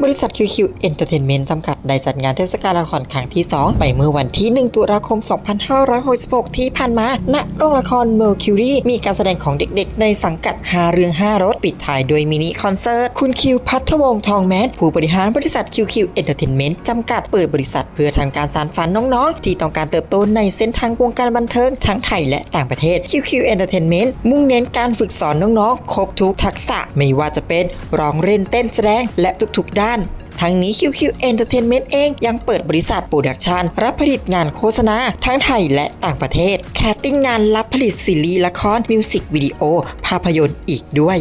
บริษัท QQ Entertainment จำกัดได้จัดงานเทศกาลละครครั้งที่ 2 ไปเมื่อวันที่ 1 ตุลาคม 2566 ที่ผ่านมา ณ โรงละคร Mercury มีการแสดงของเด็กๆ ในสังกัด 5 เรื่อง 5 รถ ปิดท้ายด้วยมินิคอนเสิร์ต คุณคิวพัทวงศ์ทองแมนผู้บริหารบริษัท QQ Entertainment จำกัด เปิดบริษัท เพื่อทำการสานฝันน้องๆ ที่ต้องการเติบโตในเส้นทางวงการบันเทิงทั้งไทยและต่างประเทศ QQ Entertainment มุ่งเน้นการฝึกสอนน้องๆ ครบทุกทักษะไม่ว่าจะเป็นร้องเล่นเต้นแสดงและทุกๆ ด้านทั้งนี้ QQ Entertainment เองยังเปิดบริษัทโปรดักชันรับผลิตงานโฆษณาทั้งไทยและต่างประเทศ แคสติ้งงานรับผลิตซีรีส์ละครมิวสิกวิดีโอ ภาพยนตร์อีกด้วย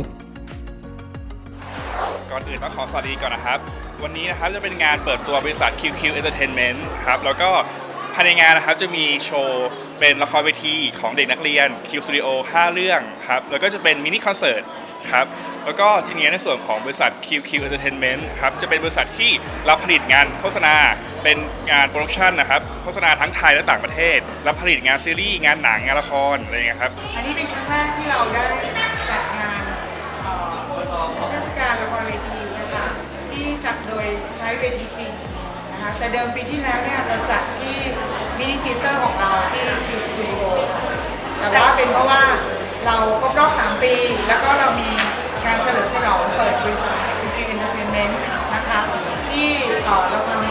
ก่อนอื่นต้องขอสวัสดีก่อนนะครับ วันนี้นะครับจะเป็นงานเปิดตัวบริษัท QQ Entertainment ครับแล้วก็ภายในงานนะครับจะมีโชว์เป็นละครเวทีของเด็กนักเรียน Q Studio 5 เรื่องครับแล้วก็จะเป็นมินิคอนเสิร์ตครับแล้วก็ทีนี้ในส่วนของบริษัท QQ Entertainment ครับจะเป็นบริษัทที่รับผลิตงานโฆษณา เป็นงานโปรดักชันนะครับโฆษณาทั้งไทยและต่างประเทศ รับผลิตงานซีรีส์งานหนังงานละครอะไรเงี้ยครับอันนี้เป็นครั้งแรกที่เราได้ เวทีจริงนะคะแต่เดิมปีที่แล้วเนี่ยเราจัดที่มินิทีเตอร์ของเราที่คิวสตูดิโอแต่ว่าเป็นเพราะว่าเราครบรอบ 3 ปี แล้วก็เรามีการเฉลิมฉลองเปิดบริษัท QQ Entertainment นะคะที่เอ่อเราทำ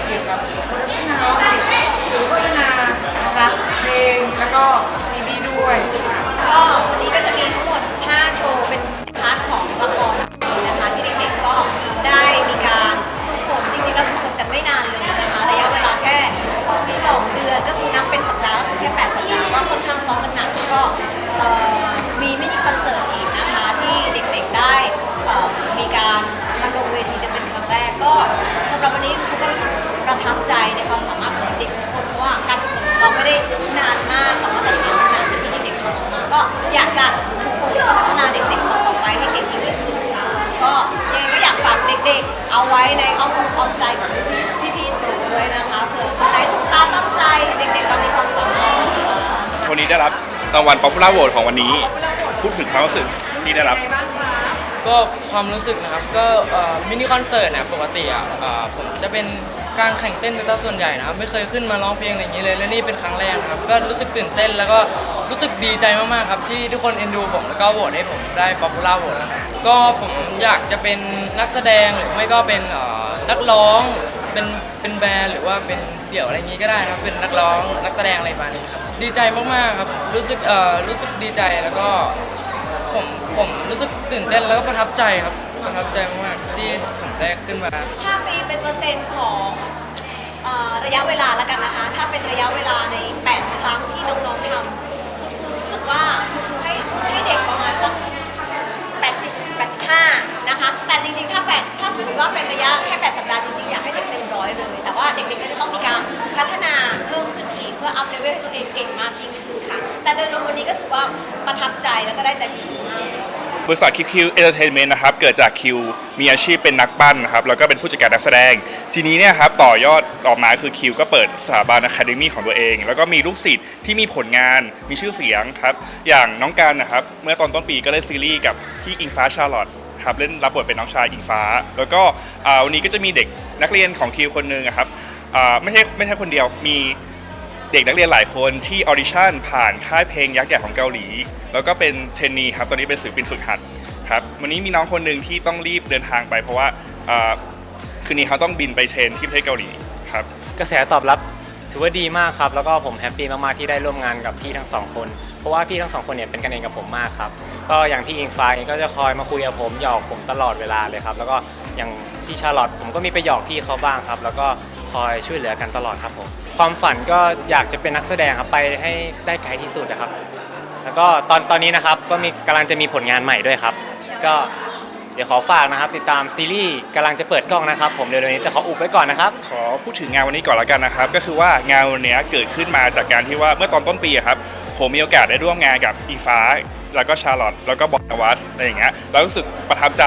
ได้รับรางวัล Popular Vote ของวันนี้ พูดถึงความรู้สึกที่ได้รับก็ความรู้สึกนะครับก็เอ่อมินิคอนเสิร์ตนี่ยปกติอะเอ่อผมจะเป็นการแข่งเต้นเป็นซะส่วนใหญ่นะครับไม่เคยขึ้นมาร้องเพลงอะไรอย่างนี้เลยและนี่เป็นครั้งแรกครับก็รู้สึกตื่นเต้นแล้วก็รู้สึกดีใจมากๆครับที่ทุกคนเอ็นดูผมแล้วก็โหวตให้ผมได้ป๊อปปูล่าโหวตนะครับก็ผมอยากจะเป็นนักแสดงหรือไม่ก็เป็นเอ่อนักร้องเป็นเป็นแบรนด์หรือว่าเป็นเดี่ยวอะไรอย่างนี้ก็ได้ครับเป็นนักร้องนักแสดงอะไรประมาณนี้ครับ ดีใจมากๆครับ รู้สึกเอ่อรู้สึกดีใจแล้วก็ผมผมรู้สึกตื่นเต้นแล้วก็ประทับใจครับ ประทับใจมากๆที่ผมได้ขึ้นมา ถ้าตีเป็นเปอร์เซ็นต์ของเอ่อระยะเวลาแล้วกันนะคะ ถ้าเป็นระยะเวลาใน 8 ครั้งที่ แต่โดยรวมวันนี้ก็ถือว่าประทับใจแล้วก็ได้ใจดีมากบริษัท QQ Entertainment นะครับ เกิดจากคิวมีอาชีพเป็นนักปั้นนะครับ แล้วก็เป็นผู้จัดการนักแสดง ทีนี้เนี่ยครับต่อยอดออกมาคือคิวก็เปิดสถาบันอะคาเดมี่ของตัวเอง แล้วก็มีลูกศิษย์ที่มีผลงานมีชื่อเสียงครับ อย่างน้องการนะครับ เมื่อตอนต้นปีก็เล่นซีรีส์กับพี่อิงฟ้าชาร์ลอตครับเล่นรับบทเป็นน้องชายอิงฟ้า แล้วก็อ่าวันนี้ก็จะมีเด็กนักเรียนของคิวคนหนึ่งอะครับอ่าไม่ใช่ไม่ใช่คนเดียวมี เด็กนักเรียนหลายคนที่ออดิชั่นผ่านค่ายเพลงยักษ์ใหญ่ของเกาหลี แล้วก็เป็นเทรนนีครับตอนนี้เป็นศิลปินฝึกหัดครับวันนี้มีน้องคนหนึ่งที่ต้องรีบเดินทางไป เพราะว่าอ่าคืนนี้เขาต้องบินไปเทรนที่ประเทศเกาหลีครับ กระแสตอบรับถือว่าดีมากครับ แล้วก็ผมแฮปปี้มากๆที่ได้ร่วมงานกับพี่ทั้งสองคน เพราะว่าพี่ทั้งสองคนเนี่ยเป็นกันเองกับผมมากครับ ก็อย่างพี่อิงฟ้าเองก็จะคอยมาคุยกับผมหยอกผมตลอดเวลาเลยครับ แล้วก็อย่างพี่ชาร์ลอตผมก็มีไปหยอกพี่เขาบ้างครับ แล้วก็ คอยช่วยเหลือกันตลอดครับผมความฝันก็อยากจะเป็นนักแสดงครับไปให้ได้ไกลที่สุดนะครับ แล้วก็ตอนตอนนี้นะครับก็มีกำลังจะมีผลงานใหม่ด้วยครับ ก็เดี๋ยวขอฝากนะครับ ติดตามซีรีส์กำลังจะเปิดกล้องนะครับ ผมเดี๋ยวนี้แต่ขออุบไว้ก่อนนะครับ ขอพูดถึงงานวันนี้ก่อนแล้วกันนะครับ ก็คือว่างานวันนี้เกิดขึ้นมาจากการที่ว่าเมื่อตอนต้นปีอะครับผมมีโอกาสได้ร่วมงานกับอิงฟ้า แล้วก็ชาร์ลอตแล้วก็บอลนวัตอะไรอย่างเงี้ยแล้วรู้สึกประทับใจ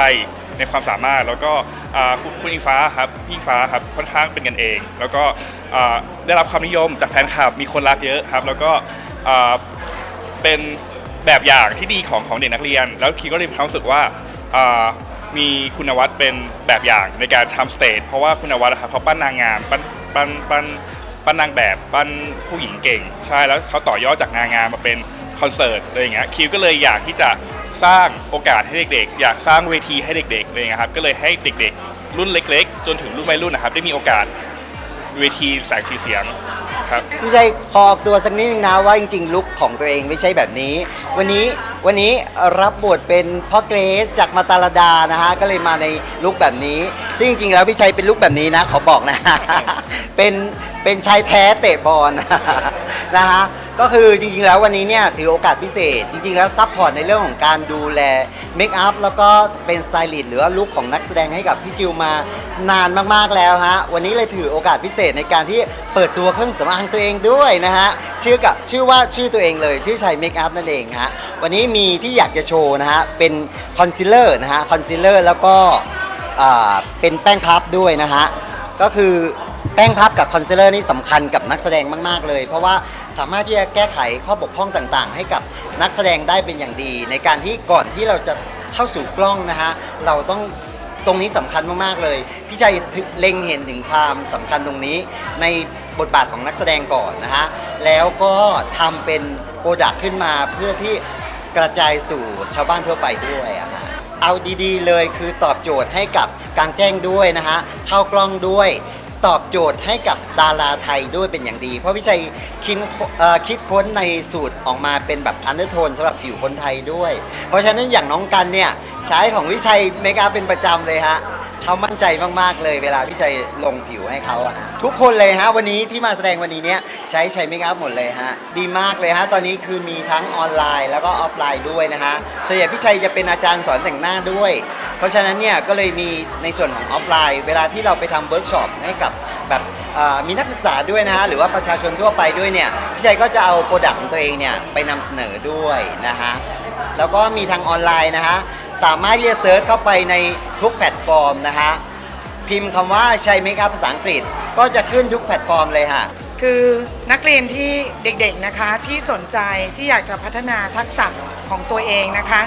ในความสามารถแล้วก็อ่าคุณคุณอิงฟ้าครับพี่อิงฟ้าครับค่อนข้างเป็นกันเอง แล้วก็อ่าได้รับความนิยมจากแฟนคลับมีคนรักเยอะครับ แล้วก็อ่าเป็นแบบอย่างที่ดีของของเด็กนักเรียน แล้วคีก็เลยมีความรู้สึกว่าอ่ามีคุณวัดเป็นแบบอย่างในการทำสเตจเพราะว่าคุณวัดนะครับเขาปั้นนางงามปั้นปั้นปั้นปั้นนางแบบปั้นผู้หญิงเก่ง ใช่แล้วเขาต่อยอดจากนางงามมาเป็น คอนเสิร์ตอะไรอย่างเงี้ยคิวก็เลยอยากที่จะสร้างโอกาสให้เด็กๆ อยากสร้างเวทีให้เด็กๆอะไรอย่างเลยครับก็เลยให้เด็กๆ รุ่นเล็ก ๆ จนถึงรุ่นวัยรุ่นนะครับได้มีโอกาสเวทีแสงสีเสียงครับพี่ชัยขอออกตัวสักนิดนึงนะว่าจริงๆลุคของตัวเองไม่ใช่แบบนี้ วันนี้ วันนี้รับบทเป็นพ่อเกรซจากมาตาลดานะฮะก็เลยมาในลุคแบบนี้ ซึ่งจริงๆแล้วพี่ชัยเป็นลุคแบบนี้นะ ขอบอกนะ เป็นเป็นชายแท้เตะบอลนะฮะก็คือจริงๆแล้ววันนี้เนี่ยถือโอกาสพิเศษ จริงๆแล้วซัพพอร์ตในเรื่องของการดูแลเมคอัพแล้วก็เป็นสไตลิสต์หรือว่าลุคของนักแสดงให้กับพี่คิวมานานมากๆแล้วฮะวันนี้เลยถือโอกาสพิเศษในการที่เปิดตัวเครื่องสำอางตัวเองด้วยนะฮะชื่อกับชื่อว่าชื่อตัวเองเลย ชื่อชัยเมคอัพนั่นเองฮะวันนี้มีที่อยากจะโชว์นะฮะ เป็นคอนซีลเลอร์นะฮะ คอนซีลเลอร์แล้วก็เป็นแป้งพับด้วยนะฮะ ก็คือแป้งพับกับคอนซีลเลอร์นี่สำคัญกับนักแสดงมาก ๆ เลย เพราะว่าสามารถที่จะแก้ไขข้อบกพร่องต่างๆ ให้กับนักแสดงได้เป็นอย่างดี ในการที่ก่อนที่เราจะเข้าสู่กล้องนะฮะ เราต้องตรงนี้สำคัญมาก ๆ เลย พี่ชัยเล็งเห็นถึงความสำคัญตรงนี้ ในบทบาทของนักแสดงก่อนนะฮะ แล้วก็ทำเป็นโปรดักต์ขึ้นมาเพื่อที่ กระจายสู่ชาวบ้านทั่วไปด้วยอะฮะเอาดีๆเลยคือตอบโจทย์ให้กับกลางแจ้งด้วยนะฮะเข้ากล้องด้วย ตอบโจทย์ให้กับดาราไทยด้วยเป็นอย่างดี เพราะวิชัยคิดคิดค้นในสูตรออกมาเป็นแบบอันเดอร์โทนสำหรับผิวคนไทยด้วย เพราะฉะนั้นอย่างน้องกันเนี่ยใช้ของวิชัยเมคอัพเป็นประจำเลยฮะ เขามั่นใจมากๆเลยเวลาพี่ชัยลงผิวให้เขาอะฮะทุกคนเลยฮะวันนี้ที่มาแสดงวันนี้เนี่ยใช้ใช้เมคอัพหมดเลยฮะดีมากเลยฮะตอนนี้คือมีทั้งออนไลน์ แล้วก็ออฟไลน์ด้วยนะฮะส่วนใหญ่พี่ชัยจะเป็นอาจารย์สอนแต่งหน้าด้วย เพราะฉะนั้นเนี่ยก็เลยมีในส่วนของออฟไลน์ เวลาที่เราไปทำเวิร์กช็อปให้กับแบบเอ่อมีนักศึกษาด้วยนะฮะหรือว่าประชาชนทั่วไปด้วยเนี่ยพี่ชัยก็จะเอาโปรดักต์ของตัวเองเนี่ยไปนำเสนอด้วยนะฮะแล้วก็มีทางออนไลน์นะฮะ สามารถที่จะเซิร์ชเข้าไปในทุกแพลตฟอร์มนะฮะพิมพ์คำว่าชัยเมคอัพภาษาอังกฤษก็จะขึ้นทุกแพลตฟอร์มเลยฮะ คือนักเรียนที่เด็กๆนะคะที่สนใจที่อยากจะพัฒนาทักษะของตัวเองนะคะ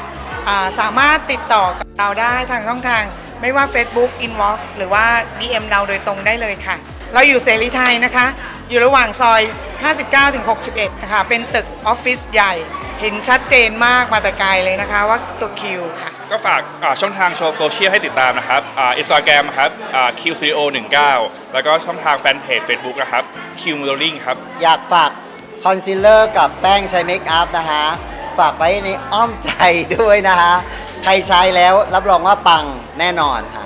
อ่าสามารถติดต่อกับเราได้ทางช่องทาง ไม่ว่า Facebook Inbox หรือว่า DM เราโดยตรงได้เลยค่ะ เราอยู่เสรีไทยนะคะ อยู่ระหว่างซอย 59-61 นะคะ เป็นตึกออฟฟิศใหญ่ เห็นชัดเจนมากมาแต่ไกลเลยนะคะว่าตัวคิวค่ะ ก็ฝากอ่าช่องทางโซเชียลให้ติดตามนะครับอินสตาแกรมครับอ่า QCO 19 แล้วก็ช่องทางแฟนเพจ Facebook นะครับ Q Modeling ครับ อยากฝากคอนซีลเลอร์กับแป้งใช้เมคอัพนะฮะ ฝากไว้ในอ้อมใจด้วยนะฮะ ใครใช้แล้วรับรองว่าปังแน่นอนฮะ